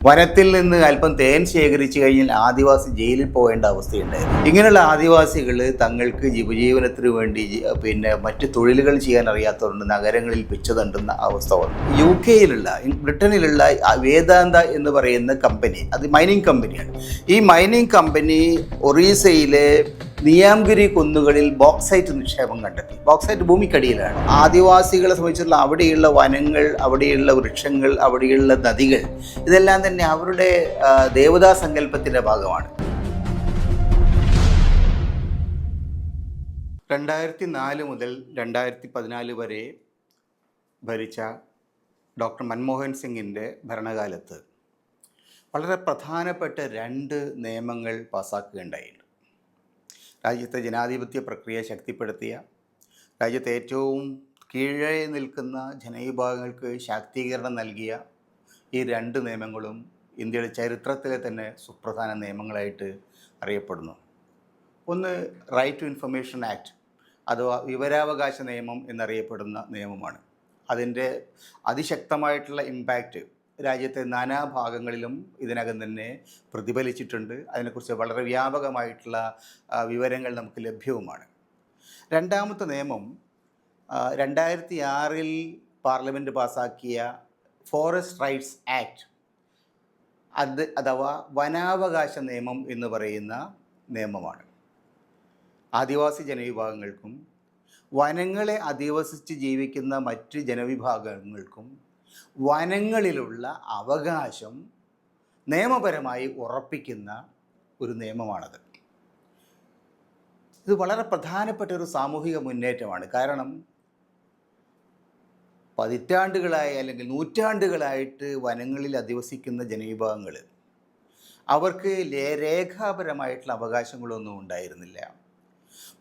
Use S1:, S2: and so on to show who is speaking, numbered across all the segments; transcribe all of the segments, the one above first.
S1: വനത്തിൽ നിന്ന് അല്പം തേൻ ശേഖരിച്ചു കഴിഞ്ഞാൽ ആദിവാസി ജയിലിൽ പോകേണ്ട അവസ്ഥയുണ്ടായിരുന്നു. ഇങ്ങനെയുള്ള ആദിവാസികൾ തങ്ങൾക്ക് ഉപജീവനത്തിന് വേണ്ടി പിന്നെ മറ്റ് തൊഴിലുകൾ ചെയ്യാൻ അറിയാത്തതുകൊണ്ട് നഗരങ്ങളിൽ പിച്ചതണ്ടുന്ന അവസ്ഥ വന്നു. യു കെയിലുള്ള ബ്രിട്ടനിലുള്ള വേദാന്ത എന്ന് പറയുന്ന കമ്പനി അത് മൈനിങ് കമ്പനിയാണ് ഈ മൈനിങ് കമ്പനി ഒറീസയിലെ നിയാംഗിരി കുന്നുകളിൽ ബോക്സൈറ്റ് നിക്ഷേപം കണ്ടെത്തി. ബോക്സൈറ്റ് ഭൂമിക്കടിയിലാണ്. ആദിവാസികളെ സംബന്ധിച്ചുള്ള അവിടെയുള്ള വനങ്ങൾ അവിടെയുള്ള വൃക്ഷങ്ങൾ അവിടെയുള്ള നദികൾ ഇതെല്ലാം തന്നെ അവരുടെ ദേവതാ സങ്കല്പത്തിന്റെ ഭാഗമാണ്. രണ്ടായിരത്തി നാല് മുതൽ രണ്ടായിരത്തി പതിനാല് വരെ ഭരിച്ച ഡോക്ടർ മൻമോഹൻ സിംഗിന്റെ ഭരണകാലത്ത് വളരെ പ്രധാനപ്പെട്ട രണ്ട് നിയമങ്ങൾ പാസ്സാക്കുകയുണ്ടായിട്ടുണ്ട് രാജ്യത്തെ ജനാധിപത്യ പ്രക്രിയ ശക്തിപ്പെടുത്തിയ രാജ്യത്തെ ഏറ്റവും കീഴേ നിൽക്കുന്ന ജനവിഭാഗങ്ങൾക്ക് ശാക്തീകരണം നൽകിയ ഈ രണ്ട് നിയമങ്ങളും ഇന്ത്യയുടെ ചരിത്രത്തിലെ തന്നെ സുപ്രധാന നിയമങ്ങളായിട്ട് അറിയപ്പെടുന്നു. ഒന്ന് റൈറ്റ് ടു ഇൻഫർമേഷൻ ആക്ട് അഥവാ വിവരാവകാശ നിയമം എന്നറിയപ്പെടുന്ന നിയമമാണ്. അതിന്റെ അതിശക്തമായിട്ടുള്ള ഇമ്പാക്റ്റ് രാജ്യത്തെ നാനാഭാഗങ്ങളിലും ഇതിനകം തന്നെ പ്രതിഫലിച്ചിട്ടുണ്ട്. അതിനെക്കുറിച്ച് വളരെ വ്യാപകമായിട്ടുള്ള വിവരങ്ങൾ നമുക്ക് ലഭ്യവുമാണ്. രണ്ടാമത്തെ നിയമം രണ്ടായിരത്തി ആറിൽ പാർലമെന്റ് പാസാക്കിയ ഫോറസ്റ്റ് റൈറ്റ്സ് ആക്ട്. അത് അഥവാ വനാവകാശ നിയമം എന്ന് പറയുന്ന നിയമമാണ്. ആദിവാസി ജനവിഭാഗങ്ങൾക്കും വനങ്ങളെ അധിവസിച്ച് ജീവിക്കുന്ന മറ്റ് ജനവിഭാഗങ്ങൾക്കും വനങ്ങളിലുള്ള അവകാശം നിയമപരമായി ഉറപ്പിക്കുന്ന ഒരു നിയമമാണത്. ഇത് വളരെ പ്രധാനപ്പെട്ട ഒരു സാമൂഹിക മുന്നേറ്റമാണ്. കാരണം പതിറ്റാണ്ടുകളായി അല്ലെങ്കിൽ നൂറ്റാണ്ടുകളായിട്ട് വനങ്ങളിൽ അധിവസിക്കുന്ന ജനവിഭാഗങ്ങൾ അവർക്ക് രേഖാപരമായിട്ടുള്ള അവകാശങ്ങളൊന്നും ഉണ്ടായിരുന്നില്ല.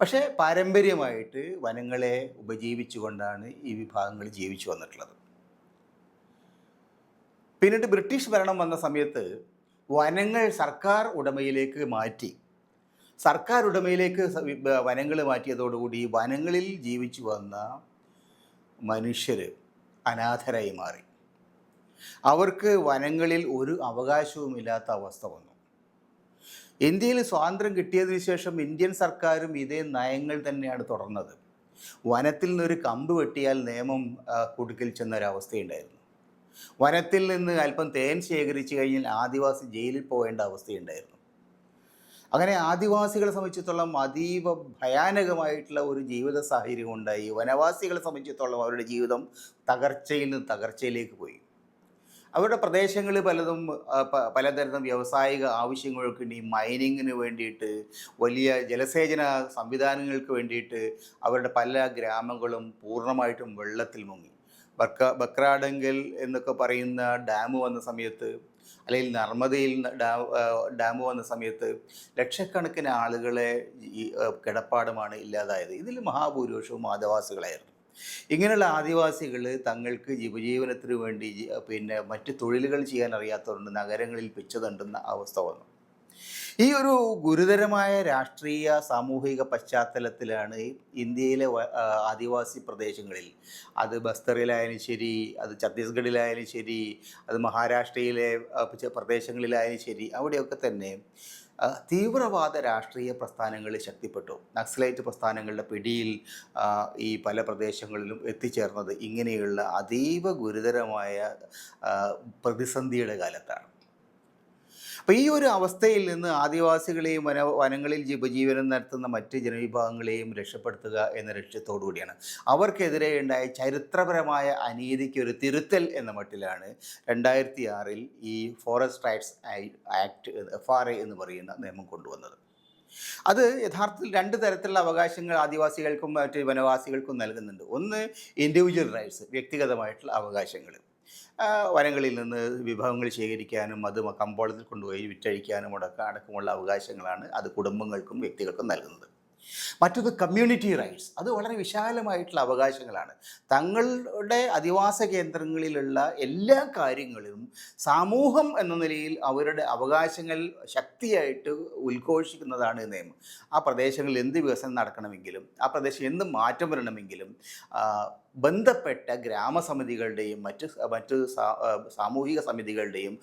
S1: പക്ഷേ പാരമ്പര്യമായിട്ട് വനങ്ങളെ ഉപജീവിച്ചുകൊണ്ടാണ് ഈ വിഭാഗങ്ങൾ ജീവിച്ചു വന്നിട്ടുള്ളത്. പിന്നീട് ബ്രിട്ടീഷ് ഭരണം വന്ന സമയത്ത് വനങ്ങൾ സർക്കാർ ഉടമയിലേക്ക് മാറ്റി. സർക്കാർ ഉടമയിലേക്ക് വനങ്ങൾ മാറ്റിയതോടുകൂടി വനങ്ങളിൽ ജീവിച്ചു വന്ന മനുഷ്യർ അനാഥരായി മാറി. അവർക്ക് വനങ്ങളിൽ ഒരു അവകാശവുമില്ലാത്ത അവസ്ഥ വന്നു. ഇന്ത്യയിൽ സ്വാതന്ത്ര്യം കിട്ടിയതിന് ശേഷം ഇന്ത്യൻ സർക്കാരും ഇതേ നയങ്ങൾ തന്നെയാണ് തുടർന്നത്. വനത്തിൽ നിന്നൊരു കമ്പ് വെട്ടിയാൽ നിയമം കൊടുക്കൽ ചെന്നൊരവസ്ഥയുണ്ടായിരുന്നു. വനത്തിൽ നിന്ന് അല്പം തേൻ ശേഖരിച്ചു കഴിഞ്ഞാൽ ആദിവാസി ജയിലിൽ പോകേണ്ട അവസ്ഥയുണ്ടായിരുന്നു. അങ്ങനെ ആദിവാസികളെ സംബന്ധിച്ചിടത്തോളം അതീവ ഭയാനകമായിട്ടുള്ള ഒരു ജീവിത സാഹചര്യം ഉണ്ടായി. വനവാസികളെ സംബന്ധിച്ചിടത്തോളം അവരുടെ ജീവിതം തകർച്ചയിൽ നിന്ന് തകർച്ചയിലേക്ക് പോയി. അവരുടെ പ്രദേശങ്ങൾ പലതും പലതരം വ്യാവസായിക ആവശ്യങ്ങൾക്ക് വേണ്ടി മൈനിങ്ങിന് വേണ്ടിയിട്ട് വലിയ ജലസേചന സംവിധാനങ്ങൾക്ക് വേണ്ടിയിട്ട് അവരുടെ പല ഗ്രാമങ്ങളും പൂർണമായിട്ടും വെള്ളത്തിൽ മുങ്ങി. ബക്ര ബക്രാഡങ്കൽ എന്നൊക്കെ പറയുന്ന ഡാം വന്ന സമയത്ത് അല്ലെങ്കിൽ നർമ്മദയിൽ ഡാം വന്ന സമയത്ത് ലക്ഷക്കണക്കിന് ആളുകളെ ഈ കിടപ്പാടമാണ് ഇല്ലാതായത്. ഇതിൽ മഹാഭൂരിപക്ഷവും ആദിവാസികളായിരുന്നു. ഇങ്ങനെയുള്ള ആദിവാസികൾ തങ്ങൾക്ക് ഉപജീവനത്തിന് വേണ്ടി പിന്നെ മറ്റ് തൊഴിലുകൾ ചെയ്യാൻ അറിയാത്തതുകൊണ്ട് നഗരങ്ങളിൽ പിച്ചതണ്ടുന്ന അവസ്ഥ വന്നു. ഈ ഒരു ഗുരുതരമായ രാഷ്ട്രീയ സാമൂഹിക പശ്ചാത്തലത്തിലാണ് ഇന്ത്യയിലെ ആദിവാസി പ്രദേശങ്ങളിൽ അത് ബസ്തറിലായാലും ശരി അത് ഛത്തീസ്ഗഡിലായാലും ശരി അത് മഹാരാഷ്ട്രയിലെ പ്രദേശങ്ങളിലായാലും ശരി അവിടെയൊക്കെ തന്നെ തീവ്രവാദ രാഷ്ട്രീയ പ്രസ്ഥാനങ്ങൾ ശക്തിപ്പെട്ടു. നക്സലൈറ്റ് പ്രസ്ഥാനങ്ങളുടെ പിടിയിൽ ഈ പല പ്രദേശങ്ങളിലും എത്തിച്ചേർന്നത് ഇങ്ങനെയുള്ള അതീവ ഗുരുതരമായ പ്രതിസന്ധിയുടെ കാലത്താണ്. അപ്പോൾ ഈ ഒരു അവസ്ഥയിൽ നിന്ന് ആദിവാസികളെയും വന വനങ്ങളിൽ ഉപജീവനം നടത്തുന്ന മറ്റ് ജനവിഭാഗങ്ങളെയും രക്ഷപ്പെടുത്തുക എന്ന ലക്ഷ്യത്തോടു കൂടിയാണ്. അവർക്കെതിരെ ഉണ്ടായ ചരിത്രപരമായ അനീതിക്ക് ഒരു തിരുത്തൽ എന്ന മട്ടിലാണ് രണ്ടായിരത്തി ആറിൽ ഈ forest rights act F R A എന്ന് പറയുന്ന നിയമം കൊണ്ടുവന്നത്. അത് യഥാർത്ഥത്തിൽ രണ്ട് തരത്തിലുള്ള അവകാശങ്ങൾ ആദിവാസികൾക്കും മറ്റ് വനവാസികൾക്കും നൽകുന്നുണ്ട്. ഒന്ന് ഇൻഡിവിജ്വൽ റൈറ്റ്സ് വ്യക്തിഗതമായിട്ടുള്ള അവകാശങ്ങൾ. വനങ്ങളിൽ നിന്ന് വിഭവങ്ങൾ ശേഖരിക്കാനും അത് കമ്പോളത്തിൽ കൊണ്ടുപോയി വിറ്റഴിക്കാനും അടക്കം അടക്കമുള്ള അവകാശങ്ങളാണ് അത് കുടുംബങ്ങൾക്കും വ്യക്തികൾക്കും നൽകുന്നത്. മറ്റൊന്ന് കമ്മ്യൂണിറ്റി റൈറ്റ്സ് അത് വളരെ വിശാലമായിട്ടുള്ള അവകാശങ്ങളാണ്. തങ്ങളുടെ അധിവാസ കേന്ദ്രങ്ങളിലുള്ള എല്ലാ കാര്യങ്ങളും സമൂഹം എന്ന നിലയിൽ അവരുടെ അവകാശങ്ങൾ ശക്തിയായിട്ട് ഉദ്ഘോഷിക്കുന്നതാണ് നിയമം. ആ പ്രദേശങ്ങളിൽ എന്ത് വികസനം നടക്കണമെങ്കിലും ആ പ്രദേശം എന്ത് മാറ്റം വരണമെങ്കിലും ബന്ധപ്പെട്ട ഗ്രാമസമിതികളുടെയും മറ്റ് മറ്റ് സാമൂഹിക സമിതികളുടെയും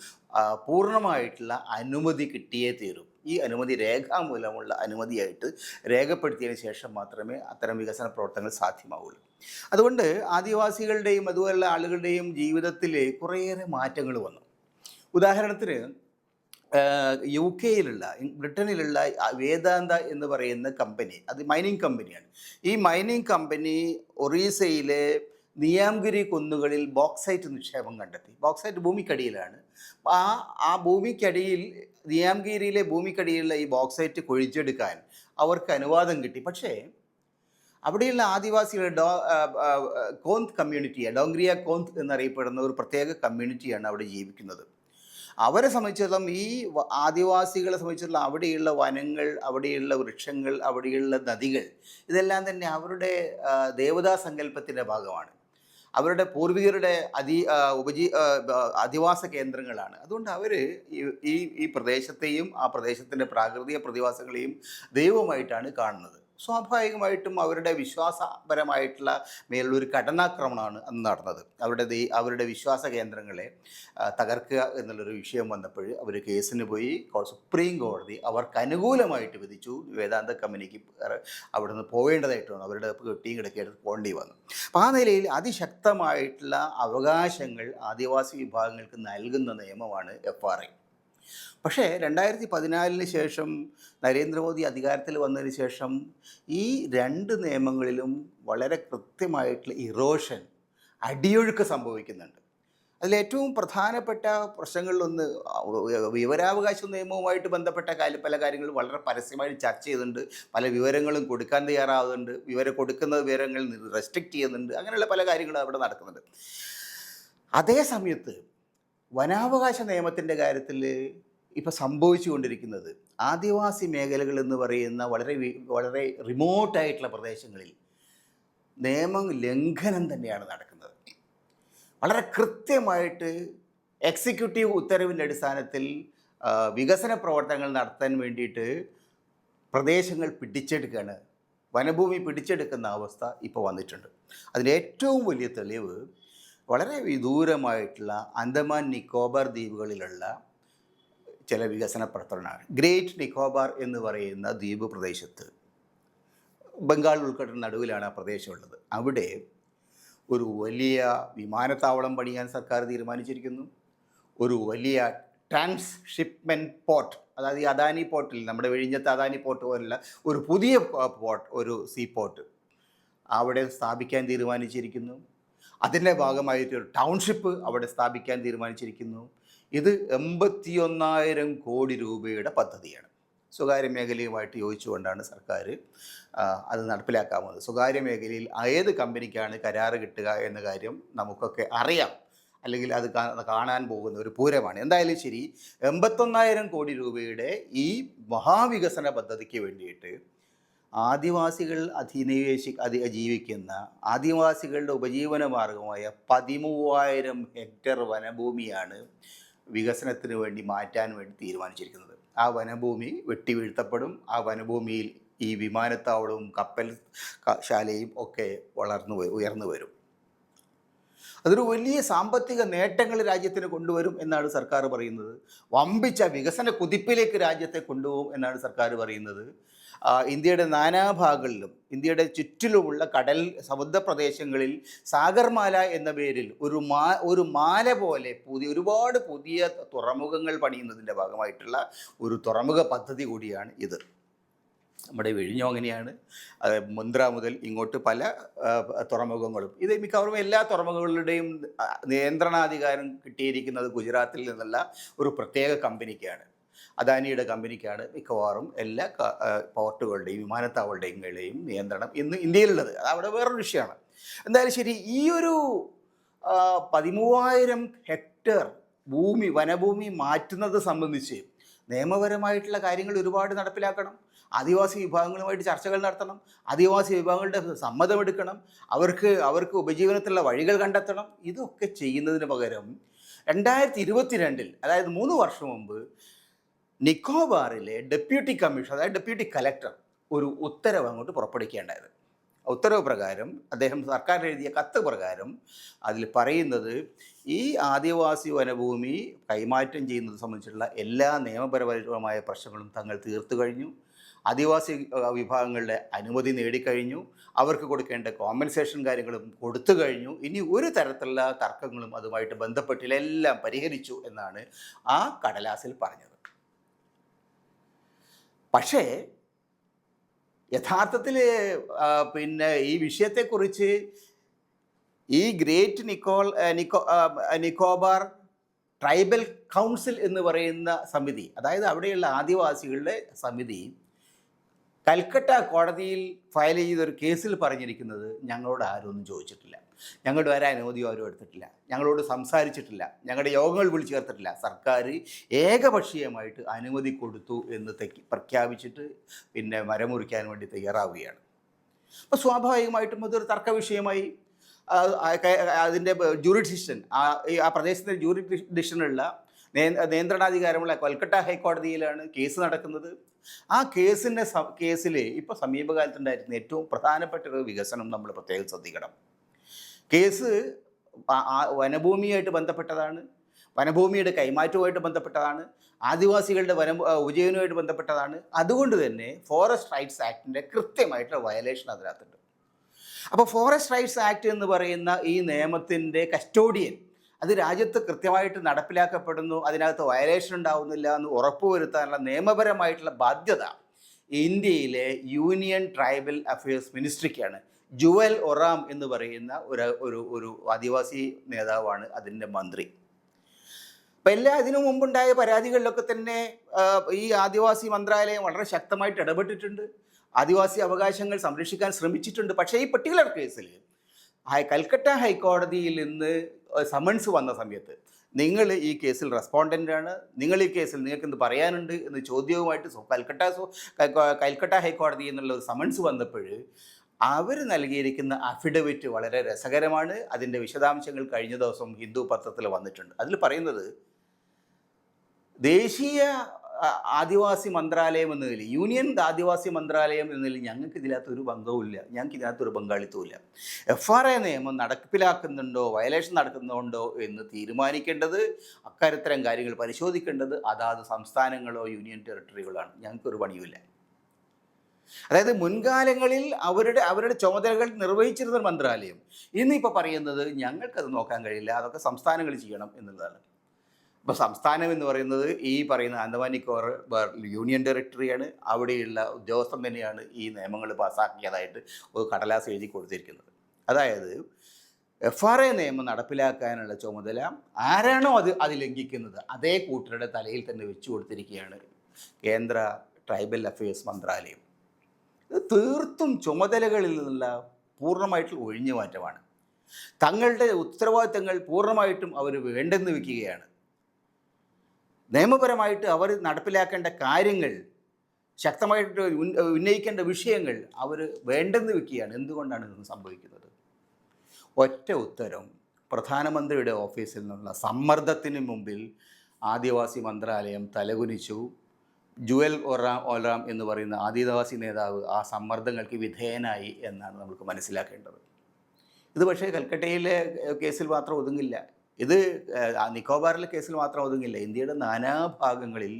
S1: പൂർണമായിട്ടുള്ള അനുമതി കിട്ടിയേ തീരും. ഈ അനുമതി രേഖാമൂലമുള്ള അനുമതിയായിട്ട് രേഖപ്പെടുത്തിയതിന് ശേഷം മാത്രമേ അത്തരം വികസന പ്രവർത്തനങ്ങൾ സാധ്യമാവുള്ളൂ. അതുകൊണ്ട് ആദിവാസികളുടെയും അതുപോലുള്ള ആളുകളുടെയും ജീവിതത്തിൽ കുറേയേറെ മാറ്റങ്ങൾ വന്നു. ഉദാഹരണത്തിന് യു കെയിലുള്ള ബ്രിട്ടനിലുള്ള വേദാന്ത എന്ന് പറയുന്ന കമ്പനി അത് മൈനിങ് കമ്പനിയാണ് ഈ മൈനിങ് കമ്പനി ഒറീസയിലെ നിയാംഗിരി കുന്നുകളിൽ ബോക്സൈറ്റ് നിക്ഷേപം കണ്ടെത്തി. ബോക്സൈറ്റ് ഭൂമിക്കടിയിലാണ്. ആ ആ ഭൂമിക്കടിയിൽ നിയാംഗിരിയിലെ ഭൂമിക്കടിയിലുള്ള ഈ ബോക്സൈറ്റ് കൊഴിച്ചെടുക്കാൻ അവർക്ക് അനുവാദം കിട്ടി. പക്ഷേ അവിടെയുള്ള ആദിവാസികളെ ഡോ കോന്ത് കമ്മ്യൂണിറ്റിയാണ് ഡോങ്ക്രിയ കോന്ത് എന്നറിയപ്പെടുന്ന ഒരു പ്രത്യേക കമ്മ്യൂണിറ്റിയാണ് അവിടെ ജീവിക്കുന്നത്. അവരെ സംബന്ധിച്ചിടത്തോളം ഈ ആദിവാസികളെ സംബന്ധിച്ചിടത്തോളം അവിടെയുള്ള വനങ്ങൾ അവിടെയുള്ള വൃക്ഷങ്ങൾ അവിടെയുള്ള നദികൾ ഇതെല്ലാം തന്നെ അവരുടെ ദേവതാ സങ്കല്പത്തിന്റെ ഭാഗമാണ്. അവരുടെ പൂർവികരുടെ അതി ഉപജീ അധിവാസ കേന്ദ്രങ്ങളാണ്. അതുകൊണ്ട് അവർ ഈ ഈ പ്രദേശത്തെയും ആ പ്രദേശത്തിന്റെ പ്രാകൃതിക പ്രതിവാസങ്ങളെയും ദൈവമായിട്ടാണ് കാണുന്നത്. സ്വാഭാവികമായിട്ടും അവരുടെ വിശ്വാസപരമായിട്ടുള്ള മേലുള്ള കടനാക്രമണമാണ് അന്ന് നടന്നത്. അവരുടെ ദൈ- അവരുടെ വിശ്വാസ കേന്ദ്രങ്ങളെ തകർക്കുക എന്നുള്ളൊരു വിഷയം വന്നപ്പോൾ അവർ കേസിന് പോയി സുപ്രീം കോടതി അവർക്ക് അനുകൂലമായിട്ട് വിധിച്ചു. വേദാന്ത കമ്പനിക്ക് അവിടെ നിന്ന് പോവേണ്ടതായിട്ട് വന്നു അവരുടെ കെട്ടിയും കിടക്കിയായിട്ട് പോകേണ്ടി വന്നു അപ്പോൾ ആ നിലയിൽ അതിശക്തമായിട്ടുള്ള അവകാശങ്ങൾ ആദിവാസി വിഭാഗങ്ങൾക്ക് നൽകുന്ന നിയമമാണ് എഫ് ആർ ഐ. പക്ഷേ രണ്ടായിരത്തി പതിനാലിന് ശേഷം നരേന്ദ്രമോദി അധികാരത്തിൽ വന്നതിന് ശേഷം ഈ രണ്ട് നിയമങ്ങളിലും വളരെ കൃത്യമായിട്ടുള്ള ഇറോഷൻ അടിയൊഴുക്ക് സംഭവിക്കുന്നുണ്ട്. അതിലേറ്റവും പ്രധാനപ്പെട്ട പ്രശ്നങ്ങളിലൊന്ന് വിവരാവകാശ നിയമവുമായിട്ട് ബന്ധപ്പെട്ട കാര്യം പല കാര്യങ്ങളും വളരെ പരസ്യമായിട്ട് ചർച്ച ചെയ്യുന്നുണ്ട്. പല വിവരങ്ങളും കൊടുക്കാൻ തയ്യാറാവുന്നുണ്ട്. വിവരം കൊടുക്കുന്ന വിവരങ്ങൾ റെസ്ട്രിക്റ്റ് ചെയ്യുന്നുണ്ട്. അങ്ങനെയുള്ള പല കാര്യങ്ങളും അവിടെ നടക്കുന്നുണ്ട്. അതേ സമയത്ത് വനാവകാശ നിയമത്തിന്റെ കാര്യത്തിൽ ഇപ്പോൾ സംഭവിച്ചുകൊണ്ടിരിക്കുന്നത് ആദിവാസി മേഖലകൾ എന്ന് പറയുന്ന വളരെ വളരെ റിമോട്ടായിട്ടുള്ള പ്രദേശങ്ങളിൽ നിയമം ലംഘനം തന്നെയാണ് നടക്കുന്നത്. വളരെ കൃത്യമായിട്ട് എക്സിക്യൂട്ടീവ് ഉത്തരവിന്റെ അടിസ്ഥാനത്തിൽ വികസന പ്രവർത്തനങ്ങൾ നടത്താൻ വേണ്ടിയിട്ട് പ്രദേശങ്ങൾ പിടിച്ചെടുക്കുകയാണ് വനഭൂമി പിടിച്ചെടുക്കുന്ന അവസ്ഥ ഇപ്പോൾ വന്നിട്ടുണ്ട്. അതിന്റെ ഏറ്റവും വലിയ തെളിവ് വളരെ വിദൂരമായിട്ടുള്ള അന്തമാൻ നിക്കോബാർ ദ്വീപുകളിലുള്ള ചില വികസന പ്രവർത്തനങ്ങൾ ഗ്രേറ്റ് നിക്കോബാർ എന്ന് പറയുന്ന ദ്വീപ് പ്രദേശത്ത് ബംഗാൾ ഉൾക്കടലിന് നടുവിലാണ് ആ പ്രദേശമുള്ളത് അവിടെ ഒരു വലിയ വിമാനത്താവളം പണിയാൻ സർക്കാർ തീരുമാനിച്ചിരിക്കുന്നു. ഒരു വലിയ ട്രാൻസ്ഷിപ്മെന്റ് പോർട്ട് അതായത് ഈ അദാനി പോർട്ടിൽ നമ്മുടെ വിഴിഞ്ഞത്തെ അദാനി പോർട്ട് പോലുള്ള ഒരു പുതിയ പോർട്ട് ഒരു സീ പോർട്ട് അവിടെ സ്ഥാപിക്കാൻ തീരുമാനിച്ചിരിക്കുന്നു. അതിന്റെ ഭാഗമായിട്ട് ഒരു ടൗൺഷിപ്പ് അവിടെ സ്ഥാപിക്കാൻ തീരുമാനിച്ചിരിക്കുന്നു. ഇത് എൺപത്തിയൊന്നായിരം കോടി രൂപയുടെ പദ്ധതിയാണ്. സ്വകാര്യ മേഖലയുമായിട്ട് യോജിച്ചുകൊണ്ടാണ് സർക്കാർ അത് നടപ്പിലാക്കാവുന്നത്. സ്വകാര്യ മേഖലയിൽ ഏത് കമ്പനിക്കാണ് കരാറ് കിട്ടുക എന്ന കാര്യം നമുക്കൊക്കെ അറിയാം. അല്ലെങ്കിൽ അത് കാണാൻ പോകുന്ന ഒരു പൂരമാണ്. എന്തായാലും ശരി എൺപത്തൊന്നായിരം കോടി രൂപയുടെ ഈ മഹാവികസന പദ്ധതിക്ക് വേണ്ടിയിട്ട് ആദിവാസികൾ അധിനിവേശി അതി ജീവിക്കുന്ന ആദിവാസികളുടെ ഉപജീവന മാർഗമായ പതിമൂവായിരം ഹെക്ടർ വനഭൂമിയാണ് വികസനത്തിന് വേണ്ടി മാറ്റാൻ വേണ്ടി തീരുമാനിച്ചിരിക്കുന്നത്. ആ വനഭൂമി വെട്ടിവീഴ്ത്തപ്പെടും. ആ വനഭൂമിയിൽ ഈ വിമാനത്താവളവും കപ്പൽ ശാലയും ഒക്കെ വളർന്നു ഉയർന്നു വരും. അതൊരു വലിയ സാമ്പത്തിക നേട്ടങ്ങൾ രാജ്യത്തിന് കൊണ്ടുവരും എന്നാണ് സർക്കാർ പറയുന്നത്. വമ്പിച്ച വികസന കുതിപ്പിലേക്ക് രാജ്യത്തെ കൊണ്ടുപോകും എന്നാണ് സർക്കാർ പറയുന്നത്. ഇന്ത്യയുടെ നാനാഭാഗങ്ങളിലും ഇന്ത്യയുടെ ചുറ്റിലുമുള്ള കടൽ സമുദ്ര പ്രദേശങ്ങളിൽ സാഗർമാല എന്ന പേരിൽ ഒരു മാ ഒരു മാല പോലെ പുതിയ ഒരുപാട് പുതിയ തുറമുഖങ്ങൾ പണിയുന്നതിന്റെ ഭാഗമായിട്ടുള്ള ഒരു തുറമുഖ പദ്ധതി കൂടിയാണ് ഇത്. നമ്മുടെ വിഴിഞ്ഞോങ്ങനെയാണ് മുന്ദ്ര മുതൽ ഇങ്ങോട്ട് പല തുറമുഖങ്ങളും. ഇത് മിക്കവാറും എല്ലാ തുറമുഖങ്ങളുടെയും നിയന്ത്രണാധികാരം കിട്ടിയിരിക്കുന്നത് ഗുജറാത്തിൽ നിന്നുള്ള ഒരു പ്രത്യേക കമ്പനിക്കാണ്. അദാനിയുടെ കമ്പനിക്കാണ് മിക്കവാറും എല്ലാ പോർട്ടുകളുടെയും വിമാനത്താവളങ്ങളുടെയും നിയന്ത്രണം ഇന്ന് ഇന്ത്യയിലുള്ളത്. അത് അവിടെ വേറൊരു വിഷയമാണ്. എന്തായാലും ശരി ഈ ഒരു പതിമൂവായിരം ഹെക്ടർ ഭൂമി വനഭൂമി മാറ്റുന്നത് സംബന്ധിച്ച് നിയമപരമായിട്ടുള്ള കാര്യങ്ങൾ ഒരുപാട് നടപ്പിലാക്കണം. ആദിവാസി വിഭാഗങ്ങളുമായിട്ട് ചർച്ചകൾ നടത്തണം. ആദിവാസി വിഭാഗങ്ങളുടെ സമ്മതമെടുക്കണം. അവർക്ക് അവർക്ക് ഉപജീവനത്തിലുള്ള വഴികൾ കണ്ടെത്തണം. ഇതൊക്കെ ചെയ്യുന്നതിന് പകരം രണ്ടായിരത്തി ഇരുപത്തിരണ്ടിൽ അതായത് മൂന്ന് വർഷം മുമ്പ് നിക്കോബാറിലെ ഡെപ്യൂട്ടി കമ്മീഷണർ അതായത് ഡെപ്യൂട്ടി കലക്ടർ ഒരു ഉത്തരവ് അങ്ങോട്ട് പുറപ്പെടുവിക്കേണ്ടായത് ഉത്തരവ് പ്രകാരം അദ്ദേഹം സർക്കാർ എഴുതിയ കത്ത് പ്രകാരം അതിൽ പറയുന്നത് ഈ ആദിവാസി വനഭൂമി കൈമാറ്റം ചെയ്യുന്നത് സംബന്ധിച്ചുള്ള എല്ലാ നിയമപരപരമായ പ്രശ്നങ്ങളും തങ്ങൾ തീർത്തു കഴിഞ്ഞു. ആദിവാസി വിഭാഗങ്ങളുടെ അനുമതി നേടിക്കഴിഞ്ഞു. അവർക്ക് കൊടുക്കേണ്ട കോമ്പൻസേഷൻ കാര്യങ്ങളും കൊടുത്തു കഴിഞ്ഞു. ഇനി ഒരു തരത്തിലുള്ള തർക്കങ്ങളും അതുമായിട്ട് ബന്ധപ്പെട്ടില്ല. എല്ലാം പരിഹരിച്ചു എന്നാണ് ആ കടലാസിൽ പറഞ്ഞത്. പക്ഷേ യഥാർത്ഥത്തിൽ പിന്നെ ഈ വിഷയത്തെക്കുറിച്ച് ഈ ഗ്രേറ്റ് നിക്കോൾ നിക്കോ നിക്കോബാർ ട്രൈബൽ കൗൺസിൽ എന്ന് പറയുന്ന സമിതി അതായത് അവിടെയുള്ള ആദിവാസികളുടെ സമിതി കൽക്കട്ട കോടതിയിൽ ഫയൽ ചെയ്തൊരു കേസിൽ പറഞ്ഞിരിക്കുന്നത് ഞങ്ങളോട് ആരും ഒന്നും ചോദിച്ചിട്ടില്ല. ഞങ്ങളുടെ വരെ അനുമതിയോ അവരും എടുത്തിട്ടില്ല. ഞങ്ങളോട് സംസാരിച്ചിട്ടില്ല. ഞങ്ങളുടെ യോഗങ്ങൾ വിളിച്ചു ചേർത്തിട്ടില്ല. സർക്കാർ ഏകപക്ഷീയമായിട്ട് അനുമതി കൊടുത്തു എന്ന് തെക്കി പ്രഖ്യാപിച്ചിട്ട് പിന്നെ മരമുറിക്കാൻ വേണ്ടി തയ്യാറാവുകയാണ്. അപ്പോൾ സ്വാഭാവികമായിട്ടും അതൊരു തർക്ക വിഷയമായി അതിന്റെ ജൂറിഡിഷൻ ആ ഈ ആ പ്രദേശത്തെ ജൂറിഡിഷനുള്ള നിയന്ത്രണാധികാരമുള്ള കൊൽക്കട്ട ഹൈക്കോടതിയിലാണ് കേസ് നടക്കുന്നത്. ആ കേസിന്റെ കേസിൽ ഇപ്പോൾ സമീപകാലത്തുണ്ടായിരുന്ന ഏറ്റവും പ്രധാനപ്പെട്ട ഒരു വികസനം നമ്മൾ പ്രത്യേകം ശ്രദ്ധിക്കണം. കേസ് വനഭൂമിയായിട്ട് ബന്ധപ്പെട്ടതാണ്. വനഭൂമിയുടെ കൈമാറ്റവുമായിട്ട് ബന്ധപ്പെട്ടതാണ്. ആദിവാസികളുടെ വന ഉപജീവനവുമായിട്ട് ബന്ധപ്പെട്ടതാണ്. അതുകൊണ്ട് തന്നെ ഫോറസ്റ്റ് റൈറ്റ്സ് ആക്ടിന്റെ കൃത്യമായിട്ടുള്ള വയലേഷൻ അതിനകത്തുണ്ട്. അപ്പോൾ ഫോറസ്റ്റ് റൈറ്റ്സ് ആക്ട് എന്ന് പറയുന്ന ഈ നിയമത്തിന്റെ കസ്റ്റോഡിയൻ അത് രാജ്യത്ത് കൃത്യമായിട്ട് നടപ്പിലാക്കപ്പെടുന്നു അതിനകത്ത് വയലേഷൻ ഉണ്ടാവുന്നില്ല എന്ന് ഉറപ്പുവരുത്താനുള്ള നിയമപരമായിട്ടുള്ള ബാധ്യത ഇന്ത്യയിലെ യൂണിയൻ ട്രൈബൽ അഫയേഴ്സ് മിനിസ്ട്രിക്കാണ് ജുവൽ ഒറാം എന്ന് പറയുന്ന ഒരു ഒരു ഒരു ആദിവാസി നേതാവാണ് അതിന്റെ മന്ത്രി. അപ്പം എല്ലാ ഇതിനു മുമ്പുണ്ടായ പരാതികളിലൊക്കെ തന്നെ ഈ ആദിവാസി മന്ത്രാലയം വളരെ ശക്തമായിട്ട് ഇടപെട്ടിട്ടുണ്ട്. ആദിവാസി അവകാശങ്ങൾ സംരക്ഷിക്കാൻ ശ്രമിച്ചിട്ടുണ്ട്. പക്ഷേ ഈ പെർട്ടിക്കുലർ കേസിൽ ഹൈ കൽക്കട്ട ഹൈക്കോടതിയിൽ നിന്ന് സമൻസ് വന്ന സമയത്ത് നിങ്ങൾ ഈ കേസിൽ റെസ്പോണ്ടന്റാണ് നിങ്ങൾ ഈ കേസിൽ നിങ്ങൾക്ക് എന്ത് പറയാനുണ്ട്? എന്ന് ചോദ്യവുമായിട്ട് കൽക്കട്ട കൽക്കട്ട ഹൈക്കോടതി എന്നുള്ള ഒരു സമൻസ് വന്നപ്പോൾ അവർ നൽകിയിരിക്കുന്ന അഫിഡവിറ്റ് വളരെ രസകരമാണ്. അതിന്റെ വിശദാംശങ്ങൾ കഴിഞ്ഞ ദിവസം ഹിന്ദു പത്രത്തിൽ വന്നിട്ടുണ്ട്. അതിൽ പറയുന്നത് ദേശീയ ആദിവാസി മന്ത്രാലയം എന്ന നിലയിൽ യൂണിയൻ ആദിവാസി മന്ത്രാലയം എന്ന നിലയിൽ ഞങ്ങൾക്ക് ഇതിനകത്തൊരു ബന്ധവുമില്ല ഞങ്ങൾക്ക് ഇതിനകത്തൊരു പങ്കാളിത്തവുമില്ല. എഫ് ആർ എ നിയമം നടപ്പിലാക്കുന്നുണ്ടോ വയലേഷൻ നടക്കുന്നുണ്ടോ എന്ന് തീരുമാനിക്കേണ്ടത് അക്കാര്യത്തരം കാര്യങ്ങൾ പരിശോധിക്കേണ്ടത് അതാത് സംസ്ഥാനങ്ങളോ യൂണിയൻ ടെറിട്ടറികളാണ് ഞങ്ങൾക്കൊരു പണിയുമില്ല. അതായത് മുൻകാലങ്ങളിൽ അവരുടെ അവരുടെ ചുമതലകൾ നിർവഹിച്ചിരുന്ന ഒരു മന്ത്രാലയം. ഇന്നിപ്പോൾ പറയുന്നത് ഞങ്ങൾക്കത് നോക്കാൻ കഴിയില്ല അതൊക്കെ സംസ്ഥാനങ്ങൾ ചെയ്യണം എന്നുള്ളതാണ്. ഇപ്പോൾ സംസ്ഥാനം എന്ന് പറയുന്നത് ഈ പറയുന്ന ആൻഡമാൻ നിക്കോബാർ ബർ- യൂണിയൻ ഡയറക്ടറിയാണ് അവിടെയുള്ള ഉദ്യോഗസ്ഥൻ തന്നെയാണ് ഈ നിയമങ്ങൾ പാസ്സാക്കിയതായിട്ട് ഒരു കടലാസ് എഴുതി കൊടുത്തിരിക്കുന്നത്. അതായത് എഫ് ആർ എ നിയമം നടപ്പിലാക്കാനുള്ള ചുമതല ആരാണോ അത് അത് ലംഘിക്കുന്നത് അതേ കൂട്ടരുടെ തലയിൽ തന്നെ വെച്ചു കൊടുത്തിരിക്കുകയാണ് കേന്ദ്ര ട്രൈബൽ അഫയേഴ്സ് മന്ത്രാലയം. ഇത് തീർത്തും ചുമതലകളിൽ നിന്നുള്ള പൂർണമായിട്ടുള്ള ഒഴിഞ്ഞു മാറ്റമാണ്. തങ്ങളുടെ ഉത്തരവാദിത്തങ്ങൾ പൂർണമായിട്ടും അവർ വേണ്ടെന്ന് വെക്കുകയാണ് നിയമപരമായിട്ട് അവർ നടപ്പിലാക്കേണ്ട കാര്യങ്ങൾ ശക്തമായിട്ട് ഉന്നയിക്കേണ്ട വിഷയങ്ങൾ അവർ വേണ്ടെന്ന് വെക്കുകയാണ് എന്തുകൊണ്ടാണ് ഇതൊന്നും സംഭവിക്കുന്നത്? ഒറ്റ ഉത്തരം പ്രധാനമന്ത്രിയുടെ ഓഫീസിൽ നിന്നുള്ള സമ്മർദ്ദത്തിന് മുമ്പിൽ ആദിവാസി മന്ത്രാലയം തലകുനിച്ചു. ജുവൽ ഒറാം ഒലറാം എന്ന് പറയുന്ന ആദിവാസി നേതാവ് ആ സമ്മർദ്ദങ്ങൾക്ക് വിധേയനായി എന്നാണ് നമുക്ക് മനസ്സിലാക്കേണ്ടത്. ഇത് പക്ഷേ കൽക്കട്ടയിലെ കേസിൽ മാത്രം ഒതുങ്ങില്ല. ഇത് നിക്കോബാറിലെ കേസിൽ മാത്രം ഒതുങ്ങില്ല. ഇന്ത്യയുടെ നാനാഭാഗങ്ങളിൽ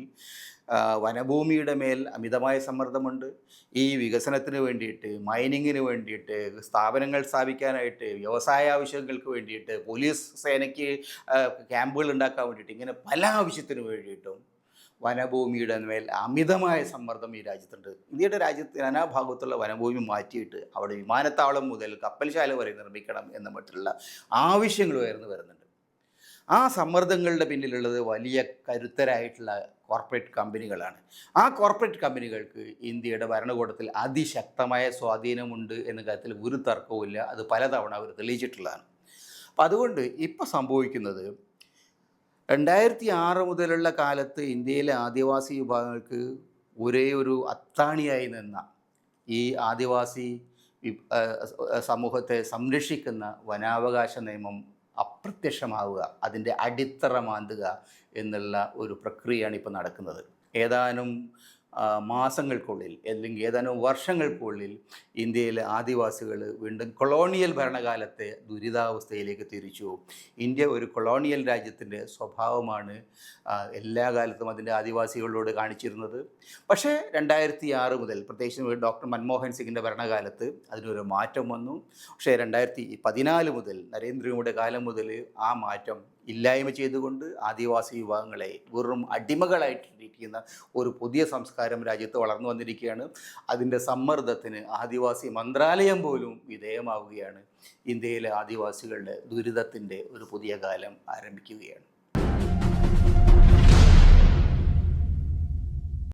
S1: വനഭൂമിയുടെ മേൽ അമിതമായ സമ്മർദ്ദമുണ്ട്. ഈ വികസനത്തിന് വേണ്ടിയിട്ട് മൈനിങ്ങിന് വേണ്ടിയിട്ട് സ്ഥാപനങ്ങൾ സ്ഥാപിക്കാനായിട്ട് വ്യവസായ ആവശ്യങ്ങൾക്ക് വേണ്ടിയിട്ട് പോലീസ് സേനയ്ക്ക് ക്യാമ്പുകൾ ഉണ്ടാക്കാൻ വേണ്ടിയിട്ട് ഇങ്ങനെ പല ആവശ്യത്തിന് വേണ്ടിയിട്ടും വനഭൂമിയുടെ മേൽ അമിതമായ സമ്മർദ്ദം ഈ രാജ്യത്തുണ്ട്. ഇന്ത്യയുടെ രാജ്യത്ത് നാനാഭാഗത്തുള്ള വനഭൂമി മാറ്റിയിട്ട് അവിടെ വിമാനത്താവളം മുതൽ കപ്പൽശാല വരെ നിർമ്മിക്കണം എന്ന മറ്റുള്ള ആവശ്യങ്ങൾ ഉയർന്നു വരുന്നുണ്ട്. ആ സമ്മർദ്ദങ്ങളുടെ പിന്നിലുള്ളത് വലിയ കരുത്തരായിട്ടുള്ള കോർപ്പറേറ്റ് കമ്പനികളാണ് ആ കോർപ്പറേറ്റ് കമ്പനികൾക്ക് ഇന്ത്യയുടെ ഭരണകൂടത്തിൽ അതിശക്തമായ സ്വാധീനമുണ്ട് എന്ന കാര്യത്തിൽ ഒരു തർക്കവുമില്ല. അത് പലതവണ അവർ തെളിയിച്ചിട്ടുള്ളതാണ്. അപ്പം അതുകൊണ്ട് ഇപ്പോൾ സംഭവിക്കുന്നത് രണ്ടായിരത്തി ആറ് മുതലുള്ള കാലത്ത് ഇന്ത്യയിലെ ആദിവാസി വിഭാഗങ്ങൾക്ക് ഒരേ ഒരു അത്താണിയായി നിന്ന ഈ ആദിവാസി സമൂഹത്തെ സംരക്ഷിക്കുന്ന വനാവകാശ നിയമം അപ്രത്യക്ഷമാവുക അതിന്റെ അടിത്തറ മാന്തുക എന്നുള്ള ഒരു പ്രക്രിയയാണ് ഇപ്പോൾ നടക്കുന്നത്. ഏതാനും മാസങ്ങൾക്കുള്ളിൽ അല്ലെങ്കിൽ ഏതാനും വർഷങ്ങൾക്കുള്ളിൽ ഇന്ത്യയിലെ ആദിവാസികൾ വീണ്ടും കൊളോണിയൽ ഭരണകാലത്തെ ദുരിതാവസ്ഥയിലേക്ക് തിരിച്ചു. ഇന്ത്യ ഒരു കൊളോണിയൽ രാജ്യത്തിന്റെ സ്വഭാവമാണ് എല്ലാ കാലത്തും അതിന്റെ ആദിവാസികളോട് കാണിച്ചിരുന്നത്. പക്ഷേ രണ്ടായിരത്തി ആറ് മുതൽ പ്രത്യേകിച്ച് ഡോക്ടർ മൻമോഹൻ സിംഗിന്റെ ഭരണകാലത്ത് അതിനൊരു മാറ്റം വന്നു. പക്ഷേ രണ്ടായിരത്തി പതിനാല് മുതൽ നരേന്ദ്രമോദിയുടെ കാലം മുതൽ ആ മാറ്റം ഇല്ലായ്മ ചെയ്തുകൊണ്ട് ആദിവാസി വിഭാഗങ്ങളെ വെറും അടിമകളായിട്ട് ട്രീറ്റ് ഒരു പുതിയ സംസ്കാരം രാജ്യത്ത് വളർന്നു വന്നിരിക്കുകയാണ്. അതിന്റെ സമ്മർദ്ദത്തിന് ആദിവാസി മന്ത്രാലയം പോലും വിധേയമാവുകയാണ്. ഇന്ത്യയിലെ ആദിവാസികളുടെ ദുരിതത്തിന്റെ ഒരു പുതിയ കാലം ആരംഭിക്കുകയാണ്.